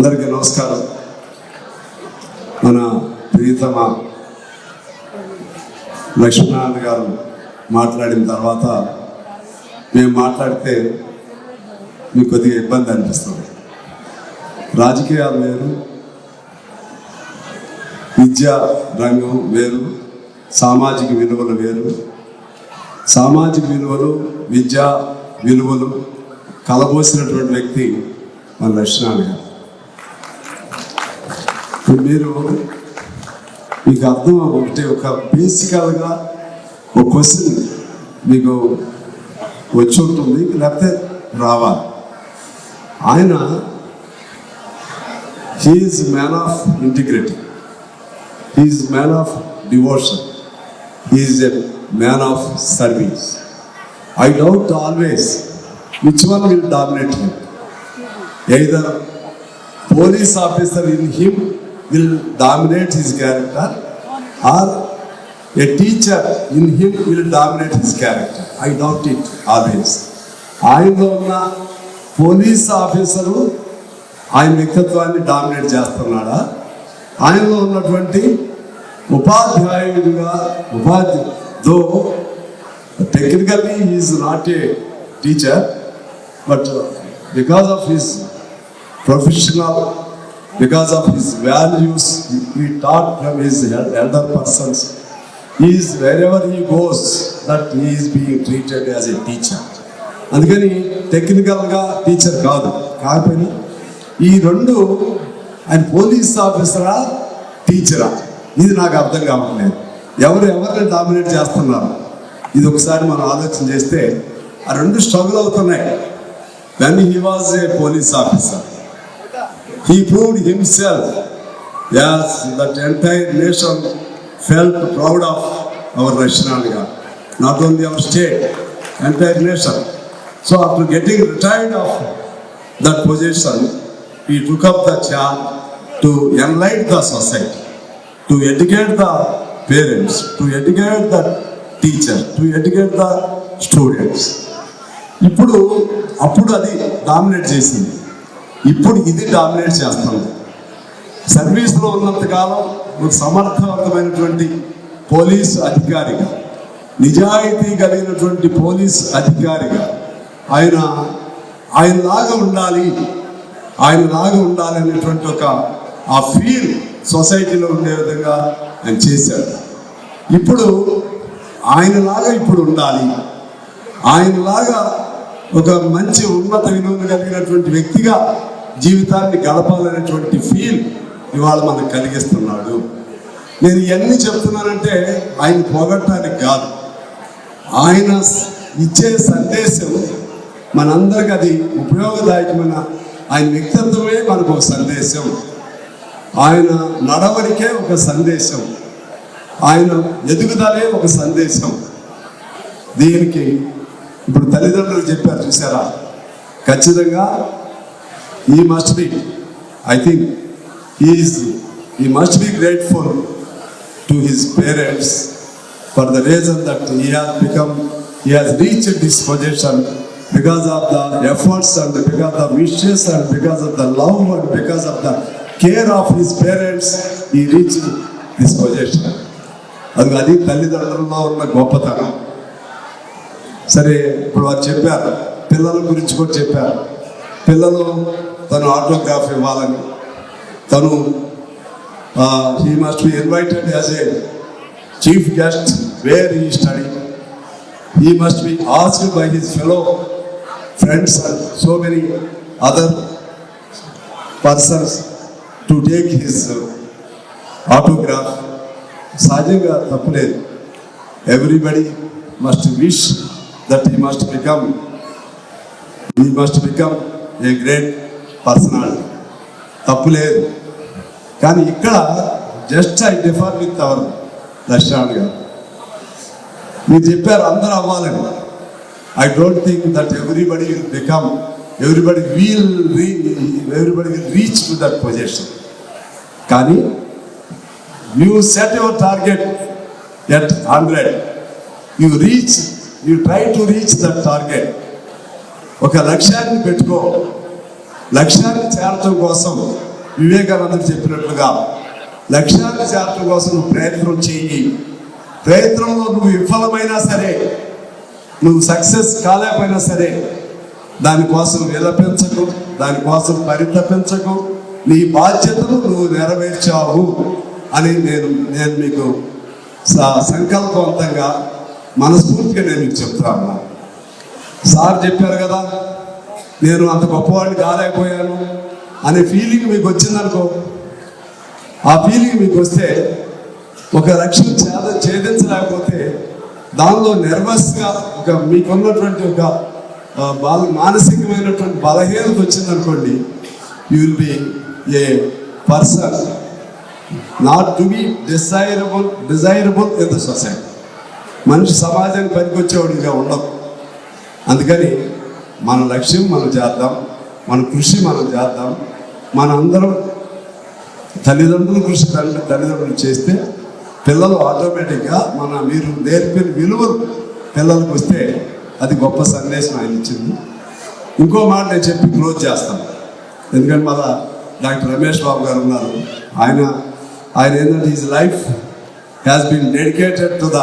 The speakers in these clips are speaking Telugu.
అందరికీ నమస్కారం. మన ప్రియతమ లక్ష్మీనారాయణ గారు మాట్లాడిన తర్వాత మేము మాట్లాడితే మీకు కొద్దిగా ఇబ్బంది అనిపిస్తుంది. రాజకీయాలు వేరు విద్యా రంగం వేరు సామాజిక విలువలు వేరు. సామాజిక విలువలు విద్యా విలువలు కలబోసినటువంటి వ్యక్తి మన లక్ష్మీనారాయణ గారు. మీరు మీకు అర్థం ఒకటి ఒక బేసికల్గా ఒక క్వశ్చన్ మీకు వచ్చి ఉంటుంది లేకపోతే రావాలి. ఆయన he is man of integrity he is man of devotion he is a man of service I doubt always which one will dominate him either police officer in him will dominate his character or a teacher in him will dominate his character. I doubt it always. ఆయనలో ఉన్న పోలీస్ ఆఫీసరు ఆయన వ్యక్తిత్వాన్ని డామినేట్ చేస్తున్నాడా ఆయనలో ఉన్నటువంటి ఉపాధ్యాయుడిగా ఉపాధ్యో technically is not a teacher but because of his professional because of his values we taught from his elder persons. He is wherever he goes that he is being treated as a teacher. అందుకని టెక్నికల్గా టీచర్ కాదు కాకపోయినా ఈ రెండు ఆయన పోలీస్ ఆఫీసరా టీచరా ఇది నాకు అర్థం కావట్లేదు ఎవరు ఎవరిని డామినేట్ చేస్తున్నారు ఇది ఒకసారి మనం ఆలోచన చేస్తే ఆ రెండు స్ట్రగుల్ అవుతున్నాయి then he was a police officer He proved himself as that entire nation felt proud of our Rashnaliga. Not only our state, entire nation. So after getting retired of that position, he took up the charge to enlighten the society, to educate the parents, to educate the teachers, to educate the students. ఇప్పుడు అప్పుడు అది డామినేట్ చేసింది ఇప్పుడు ఇది డామినేట్ చేస్తుంది సర్వీస్లో ఉన్నంతకాలం ఒక సమర్థవంతమైనటువంటి పోలీస్ అధికారిగా నిజాయితీ కలిగినటువంటి పోలీస్ అధికారిగా ఆయన ఆయనలాగా ఉండాలి ఆయనలాగా ఉండాలి అనేటువంటి ఒక ఆ ఫీల్ సొసైటీలో ఉండే విధంగా ఆయన చేశాడు. ఇప్పుడు ఆయనలాగా ఇప్పుడు ఉండాలి ఆయనలాగా ఒక మంచి ఉన్నత విలువలు కలిగినటువంటి వ్యక్తిగా జీవితాన్ని గడపాలనేటువంటి ఫీల్ ఇవాళ మనకు కలిగిస్తున్నాడు. నేను ఇవన్నీ చెప్తున్నానంటే ఆయన పోగొట్టడానికి కాదు. ఆయన ఇచ్చే సందేశం మనందరికి అది ఉపయోగదాయకమైన ఆయన వ్యక్తిత్వమే మనకు ఒక సందేశం. ఆయన నడవడికే ఒక సందేశం. ఆయన ఎదుగుదలే ఒక సందేశం. దీనికి ఇప్పుడు తల్లిదండ్రులు చెప్పారు చూసారా ఖచ్చితంగా he must be I think is he must be grateful to his parents for the reason that he has become he has reached this position because of the efforts and because the wishes and because of the love and because of the care of his parents he reach this position అది అది తల్లిదండ్రులలో ఉన్న గొప్పతనం. సరే ఇప్పుడు వారు చెప్పారు. పిల్లల గురించి కూడా చెప్పారు. పిల్లలు తను ఆటోగ్రాఫ్ ఇవ్వాలని. తను he must be invited as a chief guest where he study he must be asked by his fellow friends and so many other persons to take his autograph సహజంగా తప్పులేదు. Everybody must wish that he must become he must become a great personality తప్పు లేదు కానీ ఇక్కడ just I differ with our దర్శనాలు గారు. మీరు చెప్పారు అందరూ అవ్వాలని. I don't think that everybody will become everybody will re everybody will reach to that position కానీ you set your target at hundred you reach you try to reach that target ఒక లక్ష్యాన్ని పెట్టుకో. లక్ష్యాన్ని చేరటం కోసం వివేకానందుడు చెప్పినట్లుగా లక్ష్యాన్ని చేరటం కోసం నువ్వు ప్రయత్నం చెయ్యి ప్రయత్నంలో నువ్వు విఫలమైనా సరే నువ్వు సక్సెస్ కాలేకపోయినా సరే దానికోసం విలపించకు దానికోసం పరితపించకు నీ బాధ్యతను నువ్వు నెరవేర్చావు అని నేను నేను మీకు స- సంకల్పవంతంగా మనస్ఫూర్తిగా నేను మీకు చెప్తాను సార్ చెప్పారు కదా నేను అంత గొప్పవాడిని కాలేకపోయాను అనే ఫీలింగ్ మీకు వచ్చిందనుకో. ఆ ఫీలింగ్ మీకు వస్తే ఒక లక్ష్యం చేద ఛేదించలేకపోతే దానిలో నెర్వస్గా ఒక మీకున్నటువంటి ఒక బాల మానసికమైనటువంటి బలహీనత వచ్చిందనుకోండి you will be a person not to be desirable desirable in the society మనిషి సమాజానికి పనికొచ్చేవాడిగా ఉండదు. అందుకని మన లక్ష్యం మనం చేద్దాం మన కృషి మనం చేద్దాం. మన అందరం తల్లిదండ్రులు కృషి తల్లి తల్లిదండ్రులు చేస్తే పిల్లలు ఆటోమేటిక్గా మన మీరు నేర్పిన విలువలు పిల్లలకు వస్తే అది గొప్ప సందేశం ఆయన ఇచ్చింది. ఇంకో మాట నేను చెప్పి క్లోజ్ చేస్తాను. ఎందుకంటే మళ్ళా డాక్టర్ రమేష్ బాబు గారు ఉన్నారు. ఆయన ఆయన ఏంటంటే his life has been dedicated to the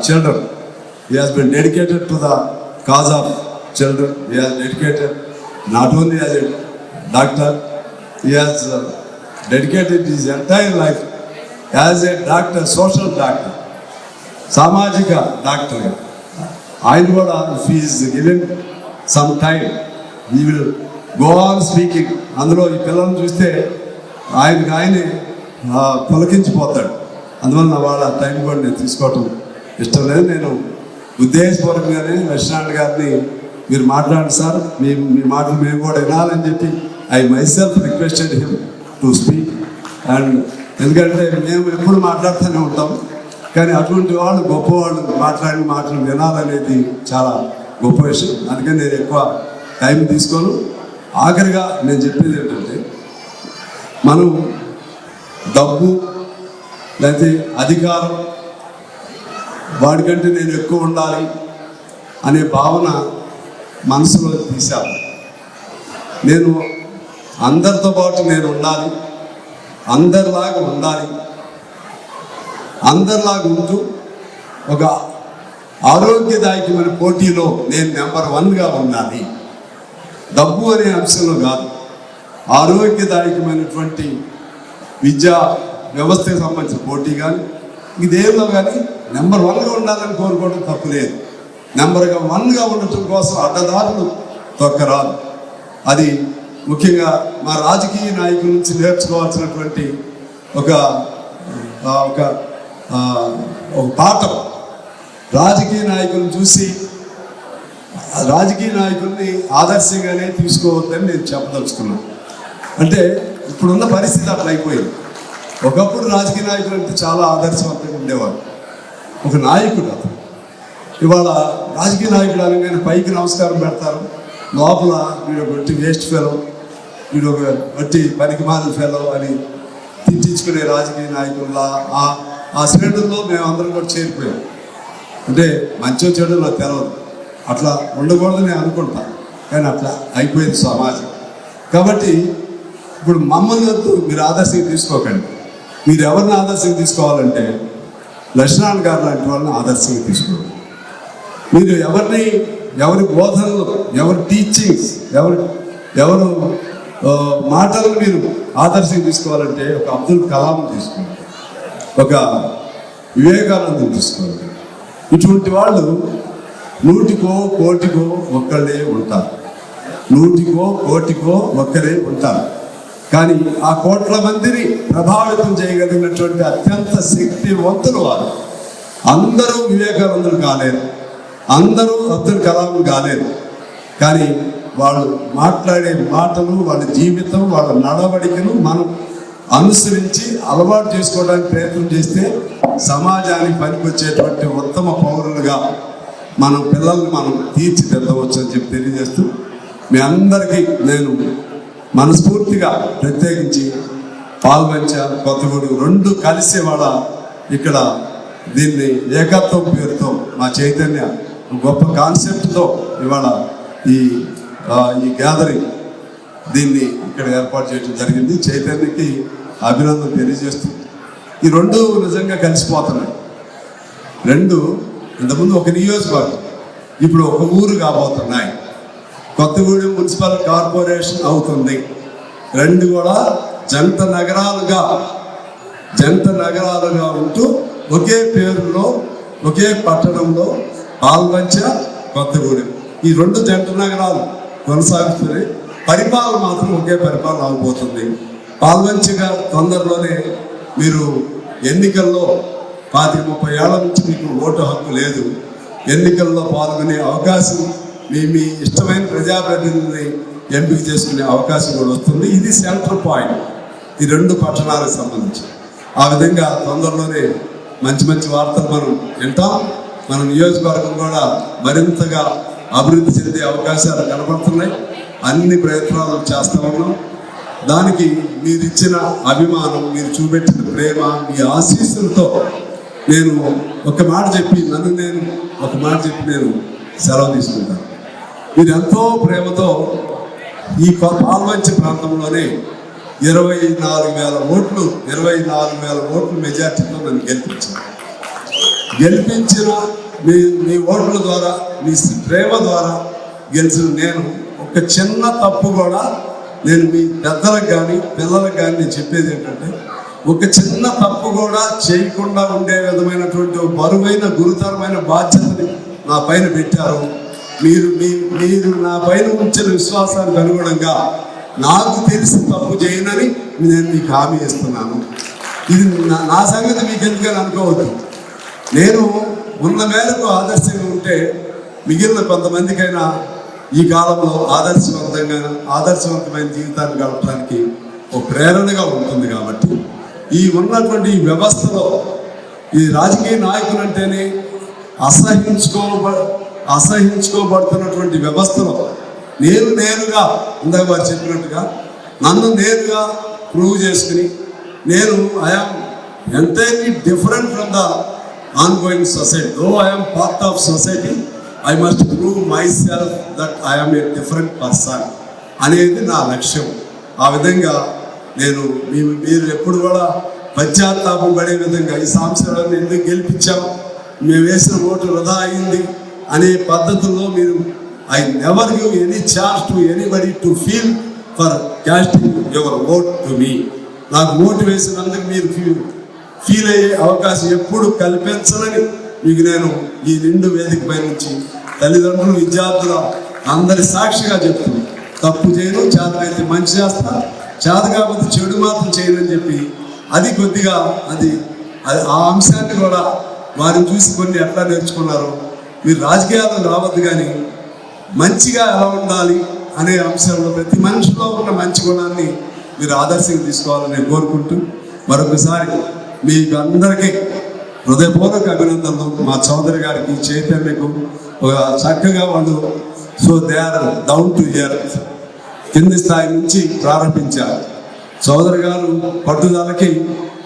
children. He has been dedicated to the cause of children. He has dedicated not only as a doctor, he has uh, dedicated his entire life as a doctor, social doctor, సామాజిక డాక్టర్ ఆయన కూడా fees given some time he will go on speaking అందులో ఈ పిల్లల్ని చూస్తే ఆయనకి ఆయనే ఆ, పులకించిపోతాడు అందువల్ల వాళ్ళ టైం కూడా నేను తీసుకోవటం ఇష్టం లేదు. నేను ఉద్దేశపూర్వకంగానే లక్ష్మణ్ గారిని మీరు మాట్లాడండి సార్. మీ మీ మాటలు మేము కూడా వినాలని చెప్పి I myself requested him to speak and ఎందుకంటే మేము ఎప్పుడు మాట్లాడుతూనే ఉంటాం. కానీ అటువంటి వాళ్ళు గొప్పవాళ్ళు మాట్లాడిన మాటలు వినాలనేది చాలా గొప్ప విషయం. అందుకని నేను ఎక్కువ టైం తీసుకోను. ఆఖరిగా నేను చెప్పేది ఏంటంటే మనం డబ్బు లేకపోతే అధికారం వాడికంటే నేను ఎక్కువ ఉండాలి అనే భావన మనసులో తీశాను. నేను అందరితో పాటు నేను ఉండాలి అందరిలాగా ఉండాలి అందరిలాగా ఉంటూ ఒక ఆరోగ్యదాయకమైన పోటీలో నేను నెంబర్ వన్గా ఉండాలి. డబ్బు అనే అంశంలో కాదు ఆరోగ్యదాయకమైనటువంటి విద్యా వ్యవస్థకు సంబంధించిన పోటీ కానీ ఇదేమో కానీ నెంబర్ వన్గా ఉండాలని కోరుకోవడం తప్పు లేదు నెంబర్గా వన్గా ఉండటం కోసం అడ్డదారులు తొక్కరాదు. అది ముఖ్యంగా మా రాజకీయ నాయకుల నుంచి నేర్చుకోవాల్సినటువంటి ఒక ఒక ఒక పాఠం. రాజకీయ నాయకులను చూసి రాజకీయ నాయకుల్ని ఆదర్శంగానే తీసుకోవద్దని నేను చెప్పదలుచుకున్నాను అంటే ఇప్పుడున్న పరిస్థితి అట్లా అయిపోయింది ఒకప్పుడు రాజకీయ నాయకులు అంటే చాలా ఆదర్శవంతంగా ఉండేవారు ఒక నాయకుడు అతను. ఇవాళ రాజకీయ నాయకుడు అనగానే పైకి నమస్కారం పెడతారు. లోపల వీడు ఒక వట్టి వేస్ట్ ఫెలో వీడు ఒక వట్టి పనికి మాలిన ఫెలో అని తిట్టించుకునే రాజకీయ నాయకుల్లా ఆ ఆ శ్రేణుల్లో మేమందరం కూడా చేరిపోయాం. అంటే మంచో చెడు నాకు తెలవదు. అట్లా ఉండకూడదు నేను అనుకుంటా. కానీ అట్లా అయిపోయింది సమాజం. కాబట్టి ఇప్పుడు మమ్మల్ని వద్దు మీరు ఆదర్శంగా తీసుకోకండి. మీరు ఎవరిని ఆదర్శంగా తీసుకోవాలంటే లక్ష్మణ్ గారు లాంటి వాళ్ళని ఆదర్శంగా తీసుకోవడం. మీరు ఎవరిని ఎవరి బోధనలు ఎవరి టీచింగ్స్ ఎవరి ఎవరు ఆ, మాటలను మీరు ఆదర్శంగా తీసుకోవాలంటే ఒక అబ్దుల్ కలాం తీసుకోవాలి ఒక వివేకానందం తీసుకోవాలి ఇటువంటి వాళ్ళు నూటికో కోటికో ఒక్కళ్ళే ఉంటారు. నూటికో కోటికో ఒక్కరే ఉంటారు. కానీ ఆ కోట్ల మందిని ప్రభావితం చేయగలిగినటువంటి అత్యంత శక్తివంతులు వారు. అందరూ వివేకానందులు కాలేరు. అందరూ అబ్దుల్ కలాం కాలేరు. కానీ వాళ్ళు మాట్లాడే మాటలు వాళ్ళ జీవితం వాళ్ళ నడవడికను మనం అనుసరించి అలవాటు చేసుకోవడానికి ప్రయత్నం చేస్తే సమాజానికి పనికొచ్చేటువంటి ఉత్తమ పౌరులుగా మనం పిల్లల్ని మనం తీర్చిదిద్దవచ్చు అని చెప్పి తెలియజేస్తూ మీ అందరికీ నేను మనస్ఫూర్తిగా ప్రత్యేకించి పాల్వంచ కొత్తగూడు రెండు కలిసి వాళ్ళ ఇక్కడ దీన్ని ఏకత్వం పేరుతో మా చైతన్య గొప్ప కాన్సెప్ట్తో ఇవాళ ఈ ఈ గ్యాదరింగ్ దీన్ని ఇక్కడ ఏర్పాటు చేయడం జరిగింది. చైతన్యకి అభినందన తెలియజేస్తూ ఈ రెండు నిజంగా కలిసిపోతున్నాయి. రెండు ఇంతకుముందు ఒక నియోజకవర్గం ఇప్పుడు ఒక ఊరు కాబోతున్నాయి. కొత్తగూడెం మున్సిపల్ కార్పొరేషన్ అవుతుంది. రెండు కూడా జంత నగరాలుగా జంత నగరాలుగా ఉంటూ ఒకే పేరులో ఒకే పట్టణంలో పాల్వంచ కొత్తగూడెం. ఈ రెండు జంట నగరాలు కొనసాగుతున్నాయి. పరిపాలన మాత్రం ఒకే పరిపాలన అవబోతుంది పాల్వంచగా తొందరలోనే మీరు ఎన్నికల్లో పాతి ముప్పై ఏళ్ళ నుంచి మీకు ఓటు హక్కు లేదు. ఎన్నికల్లో పాల్గొనే అవకాశం మీ మీ ఇష్టమైన ప్రజాప్రతినిధిని ఎంపిక చేసుకునే అవకాశం కూడా వస్తుంది. ఇది సెంటర్ పాయింట్ ఈ రెండు పట్టణాలకు సంబంధించి. ఆ విధంగా తొందరలోనే మంచి మంచి వార్తలు మనం వింటాం. మన నియోజకవర్గం కూడా మరింతగా అభివృద్ధి చెందే అవకాశాలు కనబడుతున్నాయి. అన్ని ప్రయత్నాలు చేస్తూ ఉన్నాం. దానికి మీరు ఇచ్చిన అభిమానం మీరు చూపెట్టిన ప్రేమ మీ ఆశీస్సులతో నేను ఒక మాట చెప్పి నన్ను నేను ఒక మాట చెప్పి నేను సెలవు తీసుకుంటాను. మీరు ఎంతో ప్రేమతో ఈ పాల్వంచి ప్రాంతంలోనే ఇరవై నాలుగు వేల ఓట్లు ఇరవై నాలుగు వేల ఓట్లు మెజార్టీతో నన్ను గెలిపించారు. గెలిపించిన మీ మీ ఓట్ల ద్వారా మీ ప్రేమ ద్వారా గెలిచిన నేను ఒక చిన్న తప్పు కూడా నేను మీ పెద్దలకు కానీ పిల్లలకు కానీ నేను చెప్పేది ఏంటంటే ఒక చిన్న తప్పు కూడా చేయకుండా ఉండే విధమైనటువంటి బరువైన గురుతరమైన బాధ్యతని నా పైన పెట్టారు. మీరు మీ మీరు నా పైన ఉంచిన విశ్వాసానికి అనుగుణంగా నాకు తెలిసి తప్పు చేయనని నేను మీకు హామీ ఇస్తున్నాను. ఇది నా- నా సంగతి మీకు ఎందుకని అనుకోవద్దు. నేను ఉన్న మేరకు ఆదర్శంగా ఉంటే మిగిలిన కొంతమందికైనా ఈ కాలంలో ఆదర్శవంతంగా ఆదర్శవంతమైన జీవితాన్ని గడపడానికి ఒక ప్రేరణగా ఉంటుంది కాబట్టి ఈ ఉన్నటువంటి ఈ వ్యవస్థలో ఈ రాజకీయ నాయకులు అంటేనే అసహించుకోబ అసహించుకోబడుతున్నటువంటి వ్యవస్థలో నేను నేనుగా ఇందాక వారు చెప్పినట్టుగా నన్ను నేనుగా ప్రూవ్ చేసుకుని నేను I am entirely different from the ongoing society though I am part of society I must prove myself that I am a different person అనేది నా లక్ష్యం. ఆ విధంగా నేను మీ మీరు ఎప్పుడు కూడా పశ్చాత్తాపం పడే విధంగా ఈ సంవత్సరాలను ఎందుకు గెలిపించాం? మేము వేసిన ఓటు వృధా అయింది. అనే పద్ధతుల్లో మీరు I never give any chance to anybody to feel for casting your vote to me నాకు ఓటు వేసినందుకు మీరు ఫీల్ ఫీల్ అయ్యే అవకాశం ఎప్పుడు కల్పించాలని మీకు నేను ఈ నిండు వేదిక పై నుంచి తల్లిదండ్రులు విద్యార్థుల అందరి సాక్షిగా చెప్తున్నాను తప్పు చేయను చేతనైతే మంచి చేస్తా. చేత కాకపోతే చెడు మాత్రం చేయనని చెప్పి అది కొద్దిగా అది అది ఆ అంశాన్ని కూడా వారిని చూసి కొన్ని ఎట్లా నేర్చుకున్నారు మీరు రాజకీయాలకు రావద్దు కానీ మంచిగా ఎలా ఉండాలి అనే అంశంలో ప్రతి మనిషిలో ఉన్న మంచి గుణాన్ని మీరు ఆదర్శంగా తీసుకోవాలని నేను కోరుకుంటూ మరొకసారి మీకు అందరికీ హృదయపూర్వక అభినందనలు. మా చౌదరి గారికి చైతన్యకు ఒక చక్కగా వాళ్ళు so they are down to earth కింది స్థాయి నుంచి ప్రారంభించారు. చౌదరి గారు పట్టుదలకి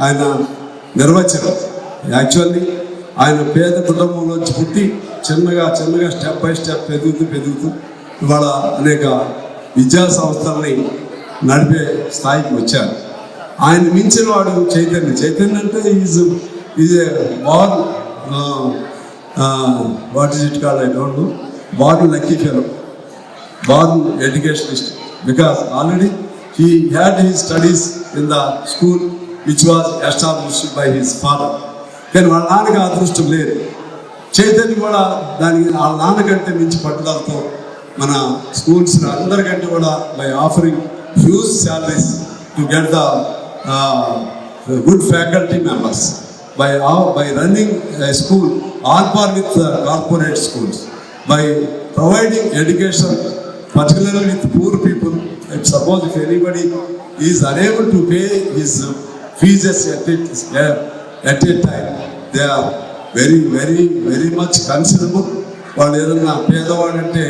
ఆయన నిర్వచనం. యాక్చువల్లీ ఆయన పేద కుటుంబంలోంచి పుట్టి చిన్నగా చిన్నగా స్టెప్ బై స్టెప్ పెరుగుతూ పెరుగుతూ ఇవాళ అనేక విద్యా సంస్థల్ని నడిపే స్థాయికి వచ్చారు. ఆయన మించిన వాడు చైతన్య. చైతన్య అంటే is is a born what is it call I don't know born lucky fellow born educationist because already he had he studies in the school which was established by his father కానీ వాళ్ళ నాన్నకి అదృష్టం లేదు. చైతన్య కూడా దానికి వాళ్ళ నాన్నకంటే మించి పట్టుదలతో మన స్కూల్స్ అందరికంటే కూడా by offering huge salaries to get the good faculty members by by running school all par with corporate schools by providing education particularly with poor people it suppose if anybody is unable to pay his fees at it at it time they are very very very much considerable వాళ్ళు ఏదన్నా పేదవాడు అంటే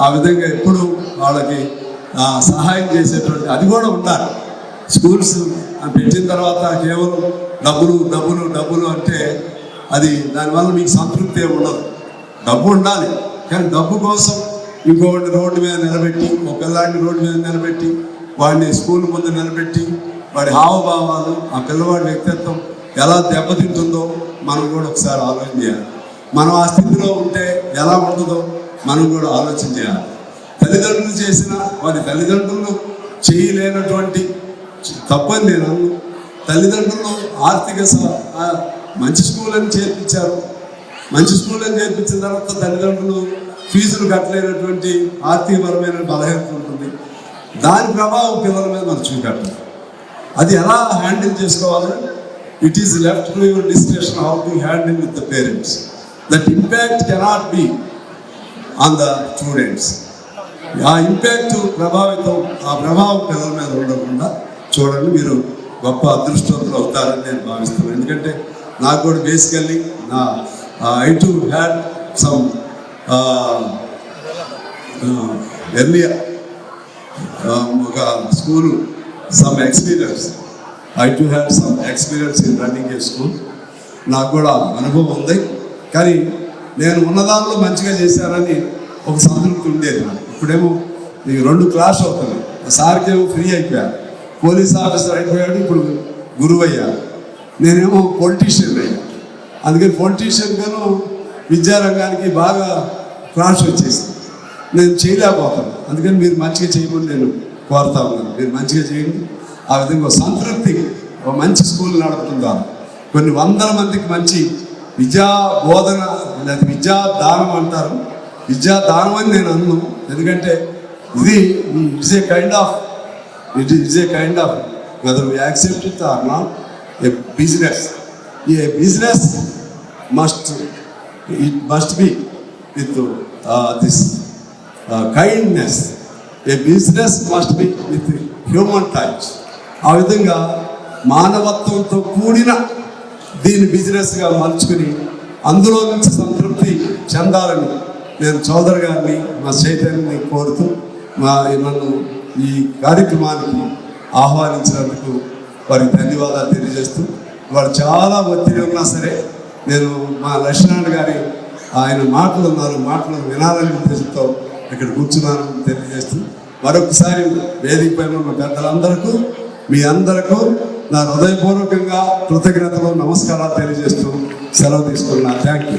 ఆ విధంగా ఎప్పుడు వాళ్ళకి సహాయం చేసేటువంటి అది కూడా ఉండాలి. స్కూల్స్ పెట్టిన తర్వాత కేవలం డబ్బులు డబ్బులు డబ్బులు అంటే అది దానివల్ల మీకు సంతృప్తి ఉండదు. డబ్బు ఉండాలి. కానీ డబ్బు కోసం ఇంకొకటి రోడ్డు మీద నిలబెట్టి ఒకలాంటి రోడ్డు మీద నిలబెట్టి వాడిని స్కూల్ ముందు నిలబెట్టి వాడి హావభావాలు ఆ పిల్లవాడి వ్యక్తిత్వం ఎలా దెబ్బతింటుందో మనం కూడా ఒకసారి ఆలోచన చేయాలి. మనం ఆ స్థితిలో ఉంటే ఎలా ఉంటుందో మనం కూడా ఆలోచన చేయాలి. తల్లిదండ్రులు చేసిన వారి తల్లిదండ్రులు చేయలేనటువంటి తప్పని నేను అన్ను. తల్లిదండ్రులు ఆర్థిక స- మంచి స్కూల్ అని చేర్పించారు. మంచి స్కూల్ అని చేర్పించిన తర్వాత తల్లిదండ్రులు ఫీజులు కట్టలేనటువంటి ఆర్థికపరమైన బలహీనత ఉంటుంది. దాని ప్రభావం పిల్లల మీద మనం చూపెట్టాలి అది ఎలా హ్యాండిల్ చేసుకోవాలి it is left to your discussion how to handle with the parents that impact cannot be on the students ఆ ఇంపాక్ట్ ప్రభావితం ఆ ప్రభావం పిల్లల మీద ఉండకుండా చూడండి మీరు గొప్ప అదృష్టవంతులు అవుతారని నేను భావిస్తున్నాను. ఎందుకంటే నాకు కూడా బేసికల్లీ నా I to had some earlier ఒక school some experience I to have some experience in running a school నాకు కూడా అనుభవం ఉంది. కానీ నేను ఉన్నదానిలో మంచిగా చేశానని ఒక సంతృప్తి ఉండేది నాకు. ఇప్పుడేమో నీకు రెండు క్లాస్ అవుతుంది సార్కి ఏమో ఫ్రీ అయిపోయాను పోలీస్ ఆఫీసర్ అయిపోయాడు ఇప్పుడు గురువు అయ్యాను నేనేమో పొలిటీషియన్ అయ్యాను అందుకని పొలిటీషియన్గాను విద్యారంగానికి బాగా క్లాష్ వచ్చేసింది. నేను చేయలేకపోతాను అందుకని మీరు మంచిగా చేయమని నేను కోరుతా ఉన్నాను. మీరు మంచిగా చేయండి. ఆ విధంగా సంతృప్తి ఒక మంచి స్కూల్ నడుపుతుంటారు కొన్ని వందల మందికి మంచి విద్యా బోధన లేదా విద్యా దానం అంటారు. విద్యా దానం అని నేను అన్ను. ఎందుకంటే ఇది it's a kind of it is a kind of weather we accept it or not a business a business must it must be with this kindness a business must be with human touch ఆ విధంగా మానవత్వంతో కూడిన దీన్ని బిజినెస్గా మలుచుకుని అందులో నుంచి సంతృప్తి చెందాలని నేను చౌదరి గారిని మా చైతన్యని కోరుతూ మా నన్ను ఈ కార్యక్రమానికి ఆహ్వానించినందుకు వారికి ధన్యవాదాలు తెలియజేస్తూ వారు చాలా ఒత్తిడి ఉన్నా సరే నేను మా లక్ష్మణ్ గారి ఆయన మాటలు ఉన్నారు మాటలు వినాలని ఉద్దేశంతో ఇక్కడ కూర్చున్నానని తెలియజేస్తూ మరొకసారి వేదిక పైన ఉన్న పెద్దలందరికీ మీ అందరకు నా హృదయపూర్వకంగా కృతజ్ఞతలు నమస్కారాలు తెలియజేస్తూ సెలవు తీసుకున్నా. Thank you.